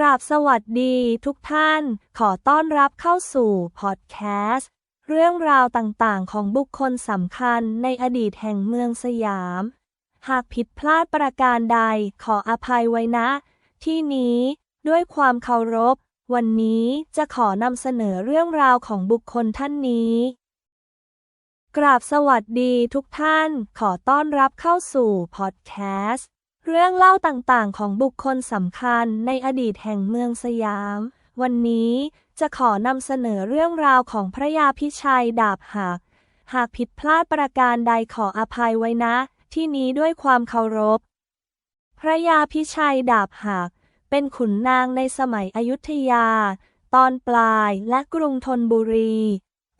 กราบสวัสดีทุกท่าน ขอต้อนรับเข้าสู่พอดแคสต์เรื่องราวต่างๆ ของบุคคลสำคัญในอดีตแห่งเมืองสยาม หากผิดพลาดประการใดขออภัยไว้นะ ที่นี้ด้วยความเคารพ วันนี้จะขอนำเสนอเรื่องราวของบุคคลท่านนี้ กราบสวัสดีทุกท่าน ขอต้อนรับเข้าสู่พอดแคสต์ เรื่องเล่าต่างๆ ของบุคคลสำคัญในอดีตแห่งเมืองสยาม วันนี้จะขอนำเสนอเรื่องราวของพระยาพิชัยดาบหัก หากผิดพลาดประการใดขออภัยไว้นะ ที่นี้ด้วยความเคารพ พระยาพิชัยดาบหัก เป็นขุนนางในสมัยอยุธยา ตอนปลายและกรุงธนบุรี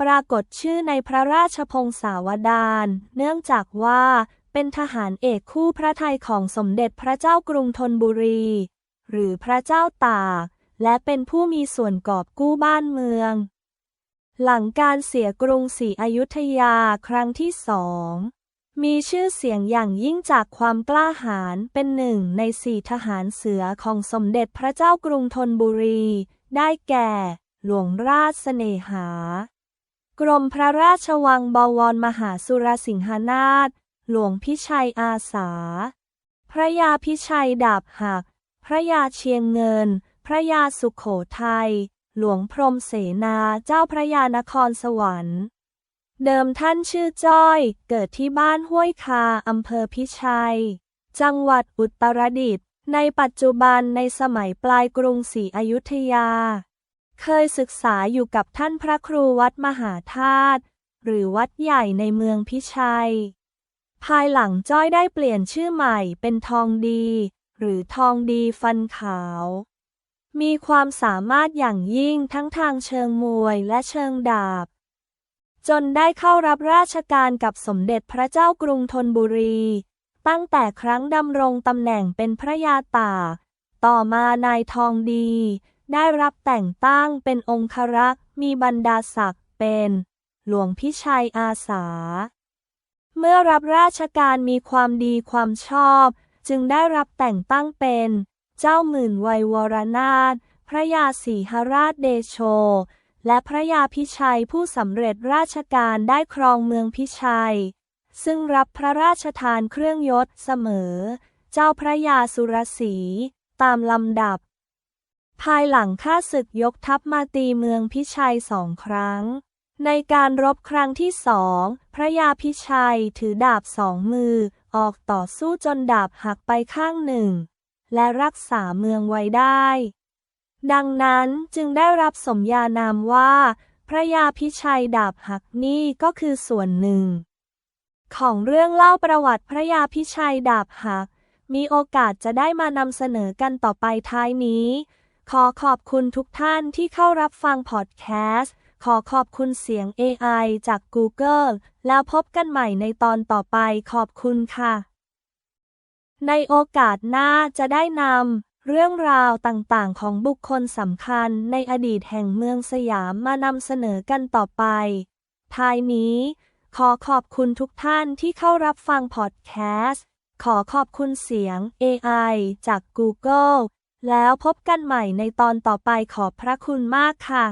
ปรากฏชื่อในพระราชพงศาวดารเนื่องจากว่า เป็นทหารเอกคู่พระไทยของสมเด็จพระเจ้ากรุงธนบุรี หรือพระเจ้าตาก และเป็นผู้มีส่วนกอบกู้บ้านเมือง หลังการเสียกรุงศรีอยุธยาครั้งที่สองมีชื่อเสียงอย่างยิ่งจากความกล้าหาญเป็นหนึ่งในสี่ทหารเสือของสมเด็จพระเจ้ากรุงธนบุรี ได้แก่ หลวงราชเสน่หา กรมพระราชวังบวรมหาสุรสิงหนาถ หลวงพิชัยอาสา พระยาพิชัยดาบหัก พระยาเชียงเงิน พระยาสุขโขทัย หลวงพรมเสนาเจ้าพระยานครสวรรค์ เดิมท่านชื่อจ้อย เกิดที่บ้านห้วยคาอำเภอพิชัย จังหวัดอุตรดิตถ์ ในปัจจุบันในสมัยปลายกรุงศรีอยุธยา เคยศึกษาอยู่กับท่านพระครูวัดมหาธาตุหรือวัดใหญ่ในเมืองพิชัย ภายหลังจ้อยได้เปลี่ยนชื่อใหม่เป็นทองดี หรือทองดีฟันขาว มีความสามารถอย่างยิ่งทั้งทางเชิงมวยและเชิงดาบ จนได้เข้ารับราชการกับสมเด็จพระเจ้ากรุงธนบุรี ตั้งแต่ครั้งดำรงตำแหน่งเป็นพระยาตากต่อมานายทองดี ได้รับแต่งตั้งเป็นองครักษ์มีบรรดาศักดิ์เป็น หลวงพิชัยอาสา เมื่อรับราชการมีความดีความชอบ จึงได้รับแต่งตั้งเป็น เจ้าหมื่นวัยวรนาถพระยาศรีหราชเดโช และพระยาพิชัยผู้สำเร็จราชการได้ครองเมืองพิชัย ซึ่งรับพระราชทานเครื่องยศเสมอ เจ้าพระยาสุรศีตามลำดับ ภายหลังข้าศึกยกทัพมาตีเมืองพิชัยสองครั้ง ในการรบครั้งที่สอง พระยาพิชัยถือดาบสองมือ ออกต่อสู้จนดาบหักไปข้างหนึ่ง และรักษาเมืองไว้ได้ ดังนั้นจึงได้รับสมญานามว่า พระยาพิชัยดาบหักนี่ก็คือส่วนหนึ่ง ของเรื่องเล่าประวัติพระยาพิชัยดาบหัก มีโอกาสจะได้มานำเสนอกันต่อไปท้ายนี้ ขอขอบคุณทุกท่านที่เข้ารับฟังพอดแคสต์ ขอขอบคุณเสียง AI จาก Google แล้วพบกันใหม่ในตอนต่อไปขอบคุณค่ะ ในโอกาสหน้าจะได้นำเรื่องราวต่างๆ ของบุคคลสำคัญในอดีตแห่งเมืองสยามมานำเสนอกันต่อไป ท้ายนี้ ขอขอบคุณทุกท่านที่เข้ารับฟังพอดแคสต์ ขอขอบคุณเสียง AI จาก Google แล้วพบกันใหม่ในตอนต่อไปขอบพระคุณมากค่ะ